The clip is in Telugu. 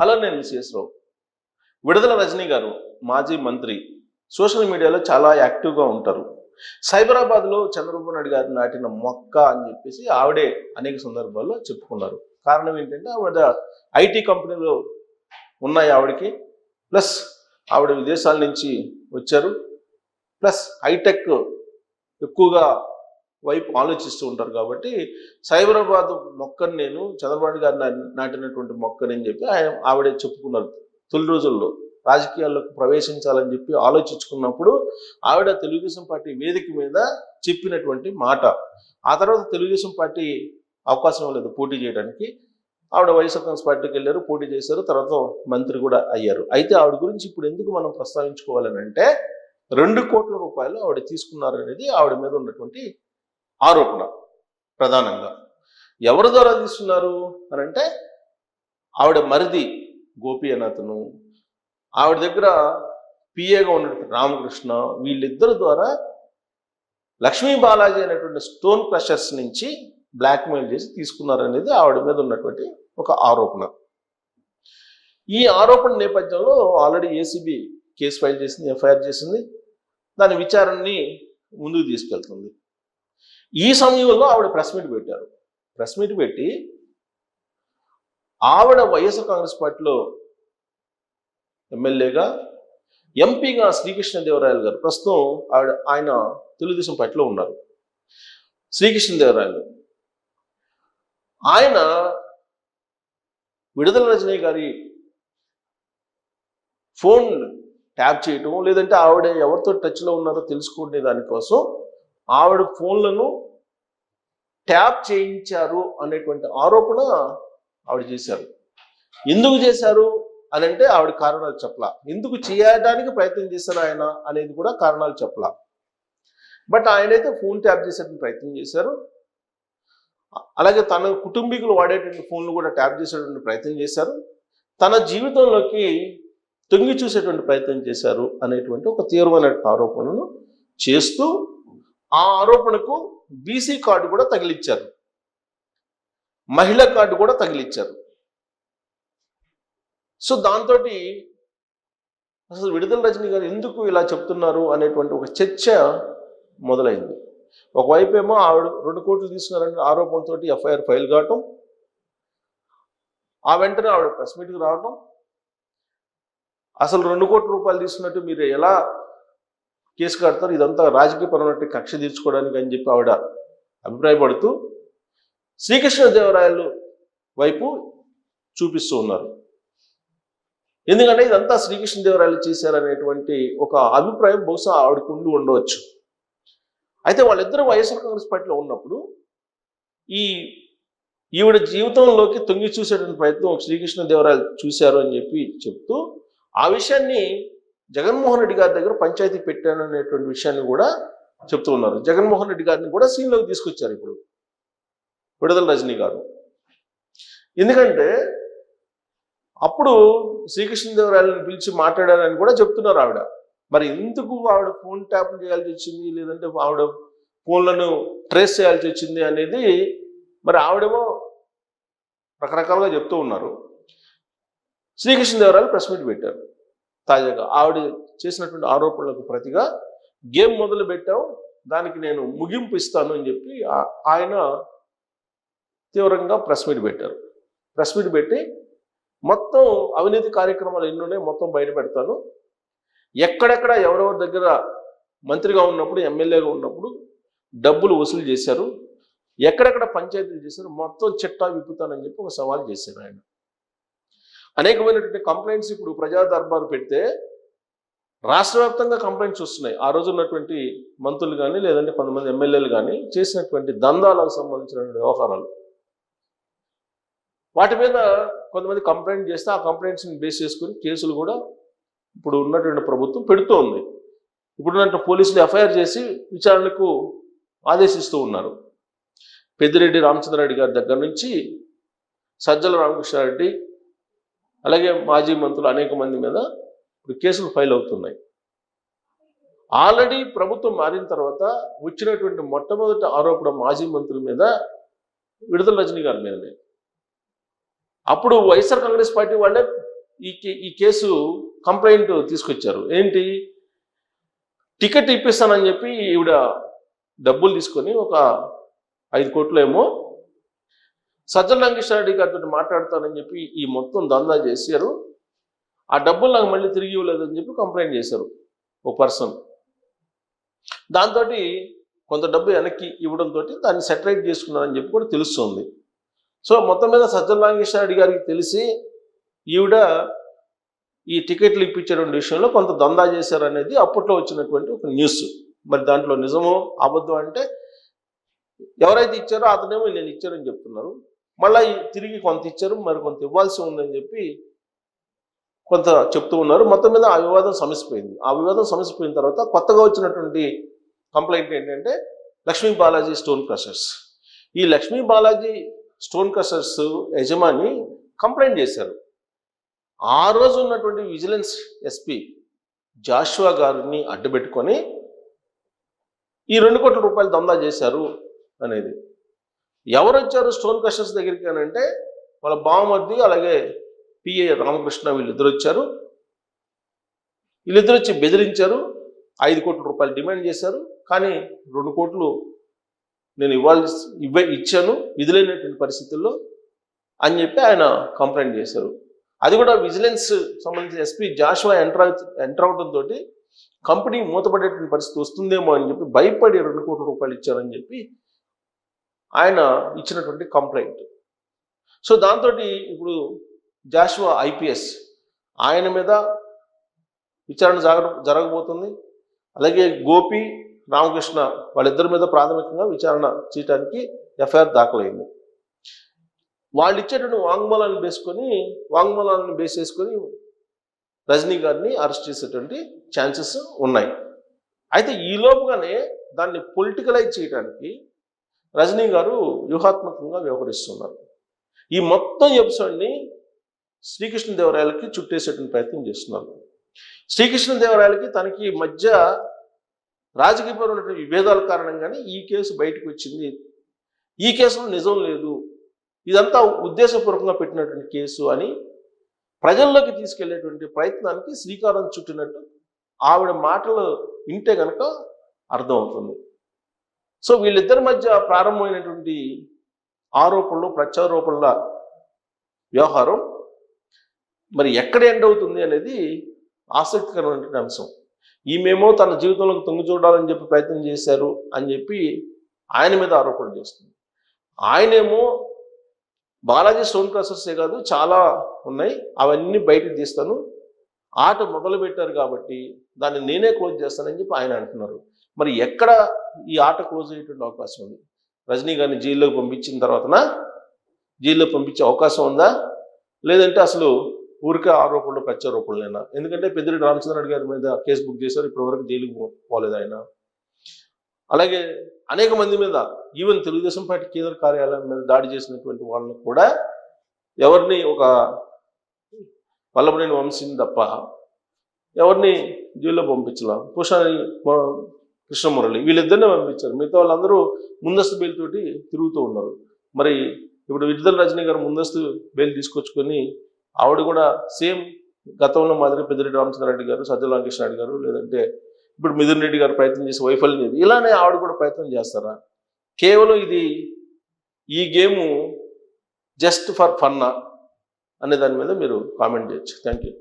హలో నేను సిఎస్ రావు. విడుదల రజనీ గారు మాజీ మంత్రి సోషల్ మీడియాలో చాలా యాక్టివ్గా ఉంటారు. సైబరాబాద్లో చంద్రబాబు నాయుడు గారు నాటిన మొక్క అని చెప్పేసి ఆవిడే అనేక సందర్భాల్లో చెప్పుకున్నారు. కారణం ఏంటంటే ఆవిడ ఐటీ కంపెనీలో ఉన్నాయి ఆవిడకి. ప్లస్ ఆవిడ విదేశాల నుంచి వచ్చారు. ప్లస్ హైటెక్ ఎక్కువగా వైపు ఆలోచిస్తూ ఉంటారు కాబట్టి సైబరాబాద్ మొక్కను నేను చంద్రబాబు గారు నాటినటువంటి మొక్కని చెప్పి ఆయన ఆవిడే చెప్పుకున్నారు. తొలి రోజుల్లో రాజకీయాల్లోకి ప్రవేశించాలని చెప్పి ఆలోచించుకున్నప్పుడు ఆవిడ తెలుగుదేశం పార్టీ వేదిక మీద చెప్పినటువంటి మాట. ఆ తర్వాత తెలుగుదేశం పార్టీ అవకాశం లేదు పోటీ చేయడానికి. ఆవిడ వైఎస్ఆర్ కాంగ్రెస్ పార్టీకి వెళ్ళారు పోటీ చేశారు తర్వాత మంత్రి కూడా అయ్యారు. అయితే ఆవిడ గురించి ఇప్పుడు ఎందుకు మనం ప్రస్తావించుకోవాలని అంటే రెండు కోట్ల రూపాయలు ఆవిడ తీసుకున్నారు అనేది ఆవిడ మీద ఉన్నటువంటి ఆరోపణ ప్రధానంగా. ఎవరి ద్వారా తీసుకున్నారు? అని అంటే ఆవిడ మరిది గోపి అని అతను ఆవిడ దగ్గర పిఏగా ఉన్నటువంటి రామకృష్ణ వీళ్ళిద్దరి ద్వారా లక్ష్మీ బాలాజీ అనేటువంటి స్టోన్ క్రషర్స్ నుంచి బ్లాక్మెయిల్ చేసి తీసుకున్నారు అనేది ఆవిడ మీద ఉన్నటువంటి ఒక ఆరోపణ. ఈ ఆరోపణ నేపథ్యంలో ఆల్రెడీ ఏసీబీ కేసు ఫైల్ చేసింది ఎఫ్ఐఆర్ చేసింది. దాని విచారణని ముందుకు తీసుకెళ్తుంది. ఈ సమయంలో ఆవిడ ప్రెస్ మీట్ పెట్టారు. ప్రెస్ మీట్ పెట్టి ఆవిడ వైఎస్ఆర్ కాంగ్రెస్ పార్టీలో ఎమ్మెల్యేగా ఎంపీగా శ్రీకృష్ణదేవరాయలు గారు ప్రస్తుతం ఆవిడ ఆయన తెలుగుదేశం పార్టీలో ఉన్నారు. శ్రీకృష్ణదేవరాయలు ఆయన విడుదల రజనీ గారి ఫోన్ ట్యాప్ చేయటం లేదంటే ఆవిడ ఎవరితో టచ్లో ఉన్నారో తెలుసుకునే దానికోసం ఆవిడ ఫోన్లను ట్యాప్ చేయించారు అనేటువంటి ఆరోపణ ఆవిడ చేశారు. ఎందుకు చేశారు? అని అంటే ఆవిడ కారణాలు చెప్పలా. ఎందుకు చేయడానికి ప్రయత్నం చేశారు ఆయన అనేది కూడా కారణాలు చెప్పలా. బట్ ఆయనైతే ఫోన్ ట్యాప్ చేసేటువంటి ప్రయత్నం చేశారు. అలాగే తన కుటుంబీకులు వాడేటువంటి ఫోన్లు కూడా ట్యాప్ చేసేటువంటి ప్రయత్నం చేశారు. తన జీవితంలోకి తొంగి చూసేటువంటి ప్రయత్నం చేశారు అనేటువంటి ఒక తీవ్రమైన ఆరోపణను చేస్తూ ఆ ఆరోపణకు బీసీ కార్డు కూడా తగిలిచ్చారు. మహిళ కార్డు కూడా తగిలిచ్చారు. సో దాంతో అసలు విడుదల రజనీ గారు ఎందుకు ఇలా చెప్తున్నారు అనేటువంటి ఒక చర్చ మొదలైంది. ఒకవైపు ఏమో ఆవిడ రెండు కోట్లు తీసుకున్నారనే ఆరోపణతో ఎఫ్ఐఆర్ ఫైల్ కావటం ఆ వెంటనే ఆవిడ ప్రెస్ మీట్కి రావటం అసలు రెండు కోట్ల రూపాయలు తీసుకున్నట్టు మీరు ఎలా కేసు కడతారు. ఇదంతా రాజకీయపరమైన కక్ష తీర్చుకోవడానికి అని చెప్పి ఆవిడ అభిప్రాయపడుతూ శ్రీకృష్ణదేవరాయలు వైపు చూపిస్తూ ఉన్నారు. ఎందుకంటే ఇదంతా శ్రీకృష్ణదేవరాయలు చేశారనేటువంటి ఒక అభిప్రాయం బహుశా ఆవిడకు ఉండి ఉండవచ్చు. అయితే వాళ్ళిద్దరూ వైఎస్ఆర్ కాంగ్రెస్ పార్టీలో ఉన్నప్పుడు ఈ ఈవిడ జీవితంలోకి తొంగి చూసేటువంటి ప్రయత్నం శ్రీకృష్ణదేవరాయలు చూశారు అని చెప్పి చెప్తూ ఆ విషయాన్ని జగన్మోహన్ రెడ్డి గారి దగ్గర పంచాయతీ పెట్టాను అనేటువంటి విషయాన్ని కూడా చెప్తూ ఉన్నారు. జగన్మోహన్ రెడ్డి గారిని కూడా సీన్లోకి తీసుకొచ్చారు ఇప్పుడు విడుదల రజనీ గారు. ఎందుకంటే అప్పుడు శ్రీకృష్ణదేవరాయలను పిలిచి మాట్లాడారని కూడా చెప్తున్నారు ఆవిడ. మరి ఎందుకు ఆవిడ ఫోన్ ట్యాప్ చేయాల్సి వచ్చింది? లేదంటే ఆవిడ ఫోన్లను ట్రేస్ చేయాల్సి వచ్చింది అనేది మరి ఆవిడేమో రకరకాలుగా చెప్తూ ఉన్నారు. శ్రీకృష్ణదేవరాయలు ప్రెస్ మీట్ పెట్టారు. తాజాగా ఆవిడ చేసినటువంటి ఆరోపణలకు ప్రతిగా గేమ్ మొదలు పెట్టాం దానికి నేను ముగింపు ఇస్తాను అని చెప్పి ఆయన తీవ్రంగా ప్రెస్ మీట్ పెట్టారు. ప్రెస్ మీట్ పెట్టి మొత్తం అవినీతి కార్యక్రమాలు ఎన్ని ఉన్నాయి మొత్తం బయట పెడతాను. ఎక్కడెక్కడ ఎవరెవరి దగ్గర మంత్రిగా ఉన్నప్పుడు ఎమ్మెల్యేగా ఉన్నప్పుడు డబ్బులు వసూలు చేశారు ఎక్కడెక్కడ పంచాయతీలు చేశారు మొత్తం చిట్టా విప్పుతానని చెప్పి ఒక సవాల్ చేశారు ఆయన. అనేకమైనటువంటి కంప్లైంట్స్ ఇప్పుడు ప్రజా దర్బారు పెడితే రాష్ట్ర వ్యాప్తంగా కంప్లైంట్స్ వస్తున్నాయి. ఆ రోజు ఉన్నటువంటి మంత్రులు కానీ లేదంటే కొంతమంది ఎమ్మెల్యేలు కానీ చేసినటువంటి దందాలకు సంబంధించినటువంటి వ్యవహారాలు. వాటి మీద కొంతమంది కంప్లైంట్ చేస్తే ఆ కంప్లైంట్స్ని బేస్ చేసుకుని కేసులు కూడా ఇప్పుడు ఉన్నటువంటి ప్రభుత్వం పెడుతూ ఉంది ఇప్పుడు పోలీసులు ఎఫ్ఐఆర్ చేసి విచారణకు ఆదేశిస్తూ ఉన్నారు. పెద్దిరెడ్డి రామచంద్రారెడ్డి గారి దగ్గర నుంచి సజ్జల రామకృష్ణారెడ్డి అలాగే మాజీ మంత్రులు అనేక మంది మీద ఇప్పుడు కేసులు ఫైల్ అవుతున్నాయి. ఆల్రెడీ ప్రభుత్వం మారిన తర్వాత వచ్చినటువంటి మొట్టమొదటి ఆరోపణ మాజీ మంత్రుల మీద విడుదల రజనీ గారి మీదనే. అప్పుడు వైఎస్ఆర్ కాంగ్రెస్ పార్టీ వాళ్ళే ఈ కే- ఈ కేసు కంప్లైంట్ తీసుకొచ్చారు. ఏంటి? టికెట్ ఇప్పిస్తానని చెప్పి ఈవిడ డబ్బులు తీసుకొని ఒక ఐదు కోట్లు ఏమో సజ్జల రంగేశ్వరరెడ్డి గారితో మాట్లాడతానని చెప్పి ఈ మొత్తం దందా చేశారు. ఆ డబ్బులు నాకు మళ్ళీ తిరిగి ఇవ్వలేదని చెప్పి కంప్లైంట్ చేశారు ఓ పర్సన్. దాంతో కొంత డబ్బు వెనక్కి ఇవ్వడంతో దాన్ని సెటరేట్ చేసుకున్నారని చెప్పి కూడా తెలుస్తుంది. సో మొత్తం మీద సజ్జల రామకృష్ణారెడ్డి గారికి తెలిసి ఈవిడ ఈ టికెట్లు ఇప్పించడం విషయంలో కొంత దందా చేశారనేది అప్పట్లో వచ్చినటువంటి ఒక న్యూస్. మరి దాంట్లో నిజమో అబద్ధం అంటే ఎవరైతే ఇచ్చారో అతనేమో నేను ఇచ్చారని చెప్తున్నారు. మళ్ళీ తిరిగి కొంత ఇచ్చారు మరి కొంత ఇవ్వాల్సి ఉందని చెప్పి కొంత చెప్తూ ఉన్నారు. మొత్తం మీద ఆ వివాదం సమసిపోయింది. ఆ వివాదం సమసిపోయిన తర్వాత కొత్తగా వచ్చినటువంటి కంప్లైంట్ ఏంటంటే లక్ష్మీ బాలాజీ స్టోన్ క్రషర్స్. ఈ లక్ష్మీ బాలాజీ స్టోన్ క్రషర్స్ యజమాని కంప్లైంట్ చేశారు. ఆ రోజు ఉన్నటువంటి విజిలెన్స్ ఎస్పీ జాషువా గారిని అడ్డుపెట్టుకొని ఈ రెండు కోట్ల రూపాయలు దందా చేశారు అనేది. ఎవరు వచ్చారు స్టోన్ క్రషర్స్ దగ్గరికి అని అంటే వాళ్ళ బావమర్ది అలాగే పిఏ రామకృష్ణ వీళ్ళిద్దరు వచ్చారు. వీళ్ళిద్దరు వచ్చి బెదిరించారు. ఐదు కోట్ల రూపాయలు డిమాండ్ చేశారు. కానీ రెండు కోట్లు నేను ఇవ్వాలి ఇవ్వ ఇచ్చాను. విధులైనటువంటి పరిస్థితుల్లో అని చెప్పి ఆయన కంప్లైంట్ చేశారు. అది కూడా విజిలెన్స్ సంబంధించిన ఎస్పీ జాషువా ఎంటర్ ఎంటర్ అవడంతో కంపెనీ మూతపడేటువంటి పరిస్థితి వస్తుందేమో అని చెప్పి భయపడి రెండు కోట్ల రూపాయలు ఇచ్చారని చెప్పి ఆయన ఇచ్చినటువంటి కంప్లైంట్ సో దాంతో ఇప్పుడు జాషువా ఐపీఎస్ ఆయన మీద విచారణ జరగ జరగబోతుంది. అలాగే గోపి రామకృష్ణ వాళ్ళిద్దరి మీద ప్రాథమికంగా విచారణ చేయడానికి ఎఫ్ఐఆర్ దాఖలైంది. వాళ్ళు ఇచ్చేటువంటి వాంగ్మూలాన్ని వేసుకొని వాంగ్మూలాన్ని బేస్ చేసుకొని రజనీ గారిని అరెస్ట్ చేసేటువంటి ఛాన్సెస్ ఉన్నాయి. అయితే ఈ లోపుగానే దాన్ని పొలిటికలైజ్ చేయడానికి రజనీ గారు వ్యూహాత్మకంగా వ్యవహరిస్తున్నారు. ఈ మొత్తం ఎపిసోడ్ని శ్రీకృష్ణదేవరాయలకి చుట్టేసేటువంటి ప్రయత్నం చేస్తున్నారు. శ్రీకృష్ణదేవరాయలకి తనకి మధ్య రాజకీయపరమైనటువంటి విభేదాల కారణంగానే ఈ కేసు బయటకు వచ్చింది. ఈ కేసులో నిజం లేదు. ఇదంతా ఉద్దేశపూర్వకంగా పెట్టినటువంటి కేసు అని ప్రజల్లోకి తీసుకెళ్ళేటువంటి ప్రయత్నానికి శ్రీకారం చుట్టినట్టు ఆవిడ మాటలు వింటే కనుక అర్థమవుతుంది. సో వీళ్ళిద్దరి మధ్య ప్రారంభమైనటువంటి ఆరోపణలు ప్రత్యారోపణల వ్యవహారం మరి ఎక్కడ ఎండ్ అవుతుంది అనేది ఆసక్తికరమైనటువంటి అంశం. ఈమెమో తన జీవితంలోకి తొంగి చూడాలని చెప్పి ప్రయత్నం చేశారు అని చెప్పి ఆయన మీద ఆరోపణలు చేస్తుంది. ఆయనేమో బాలాజీ స్టోన్ ప్రాసెస్సే కాదు చాలా ఉన్నాయి అవన్నీ బయటకు తీస్తాను ఆట మొదలు పెట్టారు కాబట్టి దాన్ని నేనే క్లోజ్ చేస్తానని చెప్పి ఆయన అంటున్నారు. మరి ఎక్కడ ఈ ఆట క్లోజ్ అయ్యేటువంటి అవకాశం ఉంది? రజనీ గారిని జైల్లోకి పంపించిన తర్వాతన? జైల్లో పంపించే అవకాశం ఉందా? లేదంటే అసలు ఊరికే ఆరోపణలు ప్రత్యారోపణలేనా? ఎందుకంటే పెద్దిరెడ్డి రామచంద్రరెడ్డి గారి మీద కేసు బుక్ చేశారు ఇప్పటివరకు జైలుకు పోలేదు ఆయన. అలాగే అనేక మంది మీద ఈవెన్ తెలుగుదేశం పార్టీ కేంద్ర కార్యాలయం మీద దాడి చేసినటువంటి వాళ్ళని కూడా ఎవరిని ఒక వల్లభనేని వంశీని తప్ప ఎవరిని జైల్లో పంపించలా? పుషాని కృష్ణమురళి. వీళ్ళిద్దరినే పంపించారు. మిగతా వాళ్ళందరూ ముందస్తు బెయిల్తోటి తిరుగుతూ ఉన్నారు. మరి ఇప్పుడు విడుదల రజనీ గారు ముందస్తు బెయిల్ తీసుకొచ్చుకొని ఆవిడ కూడా సేమ్ గతంలో మాదిరి పెద్దిరెడ్డి రామచంద్రారెడ్డి గారు సజ్జల రామకృష్ణారెడ్డి గారు లేదంటే ఇప్పుడు మిథున్ రెడ్డి గారు ప్రయత్నం చేసి వైఫల్యం లేదు. ఇలానే ఆవిడ కూడా ప్రయత్నం చేస్తారా? కేవలం ఇది ఈ గేము జస్ట్ ఫర్ ఫన్నా అనే దాని మీద మీరు కామెంట్ చేయొచ్చు. Thank you